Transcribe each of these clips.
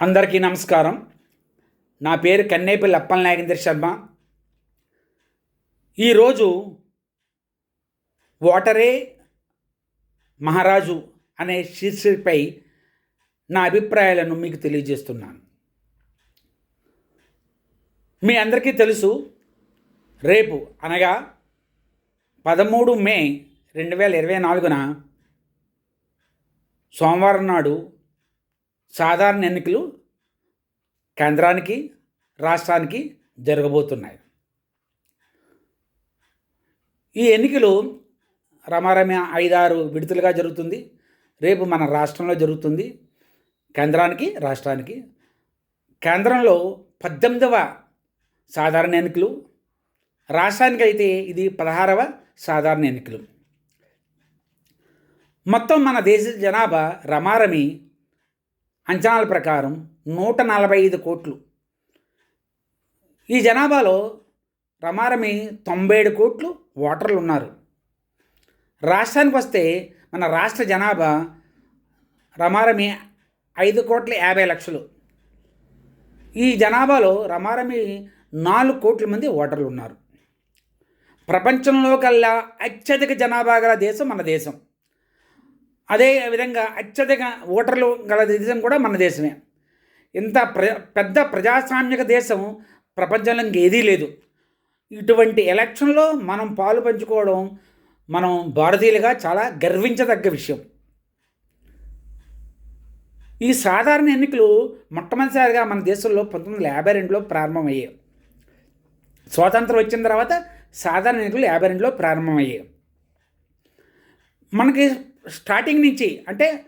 అందరికీ నమస్కారం. నా పేరు కన్నేపల్లి అప్పల నాగేంద్ర శర్మ. ఈరోజు ఓటరే మహారాజు అనే శీర్షికపై నా అభిప్రాయాలను మీకు తెలియజేస్తున్నాను. మీ అందరికీ తెలుసు రేపు అనగా పదమూడు మే రెండు వేల ఇరవై నాలుగున సోమవారం నాడు సాధారణ ఎన్నికలు కేంద్రానికి రాష్ట్రానికి జరగబోతున్నాయి. ఈ ఎన్నికలు రమారమ ఐదారు విడతలుగా జరుగుతుంది. రేపు మన రాష్ట్రంలో జరుగుతుంది. కేంద్రానికి రాష్ట్రానికి. కేంద్రంలో పద్దెనిమిదవ సాధారణ ఎన్నికలు. రాష్ట్రానికి అయితే ఇది పదహారవ సాధారణ ఎన్నికలు. మొత్తం మన దేశ జనాభా రమారమి అంచనాల ప్రకారం నూట నలభై ఐదు కోట్లు. ఈ జనాభాలో రమారమి తొంభై ఏడు కోట్లు ఓటర్లు ఉన్నారు. రాష్ట్రానికి వస్తే మన రాష్ట్ర జనాభా రమారమి ఐదు కోట్ల యాభై లక్షలు. ఈ జనాభాలో రమారమి నాలుగు కోట్ల మంది ఓటర్లు ఉన్నారు. ప్రపంచంలో కల్లా అత్యధిక జనాభా గల దేశం మన దేశం. అదే విధంగా అత్యధిక ఓటర్లు గల దేశం కూడా మన దేశమే. ఇంత ప్ర పెద్ద ప్రజాస్వామ్యక దేశం ప్రపంచంలో ఇంకేదీ లేదు. ఇటువంటి ఎలక్షన్లో మనం పాలు పంచుకోవడం మనం భారతీయులుగా చాలా గర్వించదగ్గ విషయం. ఈ సాధారణ ఎన్నికలు మొట్టమొదటిసారిగా మన దేశంలో పంతొమ్మిది వందల యాభై రెండులో ప్రారంభమయ్యాయి. స్వాతంత్రం వచ్చిన తర్వాత సాధారణ ఎన్నికలు యాభై రెండులో ప్రారంభమయ్యాయి. మనకి స్టార్టింగ్ నుంచి అంటే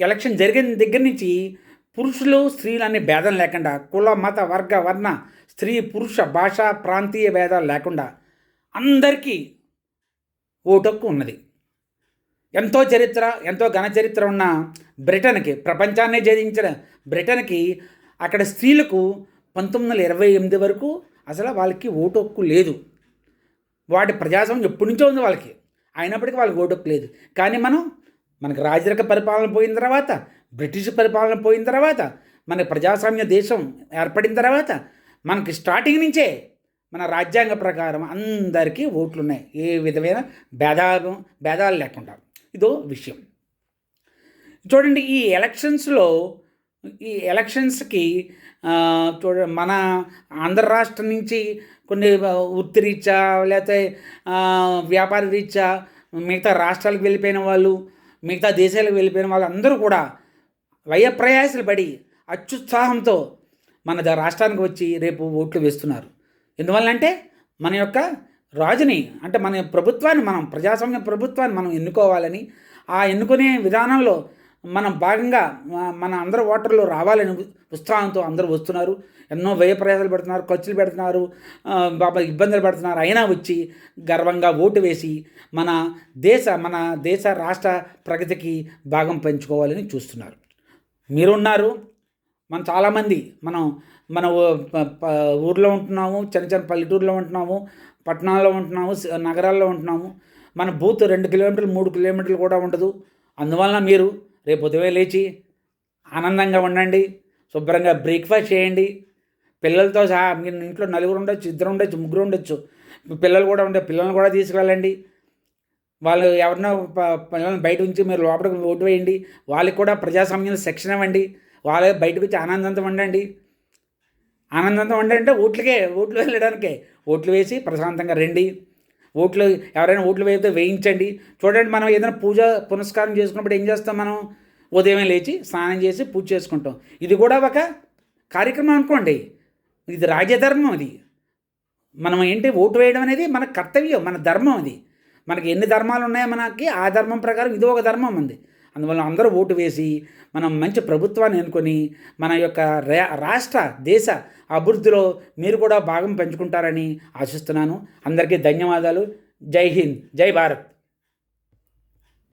ఎలక్షన్ జరిగిన దగ్గర నుంచి పురుషులు స్త్రీలు అనే భేదం లేకుండా కుల మత వర్గ వర్ణ స్త్రీ పురుష భాష ప్రాంతీయ భేదాలు లేకుండా అందరికీ ఓటక్కు ఉన్నది. ఎంతో చరిత్ర ఎంతో ఘన చరిత్ర ఉన్న బ్రిటన్కి ప్రపంచాన్నే జయించిన బ్రిటన్కి అక్కడ స్త్రీలకు పంతొమ్మిది వందల ఇరవై ఎనిమిది వరకు అసలు వాళ్ళకి ఓటు హక్కు లేదు. వాటి ప్రజాస్వామ్యం ఎప్పటి నుంచో ఉంది వాళ్ళకి. అయినప్పటికీ వాళ్ళకి ఓటు లేదు. కానీ మనం మనకి రాజరిక పరిపాలన పోయిన తర్వాత బ్రిటిష్ పరిపాలన పోయిన తర్వాత మన ప్రజాస్వామ్య దేశం ఏర్పడిన తర్వాత మనకి స్టార్టింగ్ నుంచే మన రాజ్యాంగ ప్రకారం అందరికీ ఓట్లు ఉన్నాయి ఏ విధమైన భేదాలు భేదాలు లేకుండా. ఇదో విషయం. చూడండి ఈ ఎలక్షన్స్లో ఈ ఎలక్షన్స్కి చూడ మన ఆంధ్ర రాష్ట్రం నుంచి కొన్ని వృత్తిరీత్యా లేకపోతే వ్యాపార రీత్యా మిగతా రాష్ట్రాలకు వెళ్ళిపోయిన వాళ్ళు మిగతా దేశాలకు వెళ్ళిపోయిన వాళ్ళు అందరూ కూడా వయప్రయాసలు పడి అత్యుత్సాహంతో మన రాష్ట్రానికి వచ్చి రేపు ఓట్లు వేస్తున్నారు. ఎందువల్లంటే మన యొక్క రాజుని అంటే మన ప్రభుత్వాన్ని మనం ప్రజాస్వామ్య ప్రభుత్వాన్ని మనం ఎన్నుకోవాలని ఆ ఎన్నుకునే విధానంలో మనం భాగంగా మన అందరు ఓటర్లు రావాలని ఉత్సాహంతో అందరూ వస్తున్నారు. ఎన్నో వ్యయ ప్రయాసాలు పెడుతున్నారు ఖర్చులు పెడుతున్నారు బాబా ఇబ్బందులు పెడుతున్నారు. అయినా వచ్చి గర్వంగా ఓటు వేసి మన దేశ మన దేశ రాష్ట్ర ప్రగతికి భాగం పెంచుకోవాలని చూస్తున్నారు. మీరున్నారు. మనం చాలామంది మనం మన ఊర్లో ఉంటున్నాము చిన్న చిన్న పల్లెటూరులో ఉంటున్నాము పట్టణాల్లో ఉంటున్నాము నగరాల్లో ఉంటున్నాము. మన బూత్ రెండు కిలోమీటర్లు మూడు కిలోమీటర్లు కూడా ఉండదు. అందువలన మీరు రేపు ఉదయం లేచి ఆనందంగా ఉండండి శుభ్రంగా బ్రేక్ఫాస్ట్ చేయండి. పిల్లలతో సహా మీరు ఇంట్లో నలుగురు ఉండొచ్చు ఇద్దరు ఉండొచ్చు ముగ్గురు ఉండొచ్చు. పిల్లలు కూడా ఉండే పిల్లల్ని కూడా తీసుకెళ్ళండి వాళ్ళు ఎవరినో పిల్లల్ని బయట ఉంచి మీరు లోపలికి ఓటు వేయండి. వాళ్ళకి కూడా ప్రజాస్వామ్యం శిక్షణ ఇవ్వండి. వాళ్ళ బయటకు వచ్చి ఆనందంతో ఉండండి. ఆనందంతో ఉండంటే ఓట్లకే ఓట్లు వెళ్ళడానికే. ఓట్లు వేసి ప్రశాంతంగా రండి. ఓట్లు ఎవరైనా ఓట్లు వేస్తే వేయించండి. చూడండి మనం ఏదైనా పూజ పునస్కారం చేసుకున్నప్పుడు ఏం చేస్తాం మనం? ఉదయం లేచి స్నానం చేసి పూజ చేసుకుంటాం. ఇది కూడా ఒక కార్యక్రమం అనుకోండి. ఇది రాజధర్మం అది. మనం ఏంటి ఓటు వేయడం అనేది మన కర్తవ్యం మన ధర్మం అది. మనకి ఎన్ని ధర్మాలు ఉన్నాయో మనకి ఆ ధర్మం ప్రకారం ఇది ఒక ధర్మం ఉంది. అందువల్ల అందరూ ఓటు వేసి మనం మంచి ప్రభుత్వాన్ని ఎన్నుకొని మన యొక్క రాష్ట్ర దేశ అభివృద్ధిలో మీరు కూడా భాగం పెంచుకుంటారని ఆశిస్తున్నాను. అందరికీ ధన్యవాదాలు. జై హింద్. జై భారత్.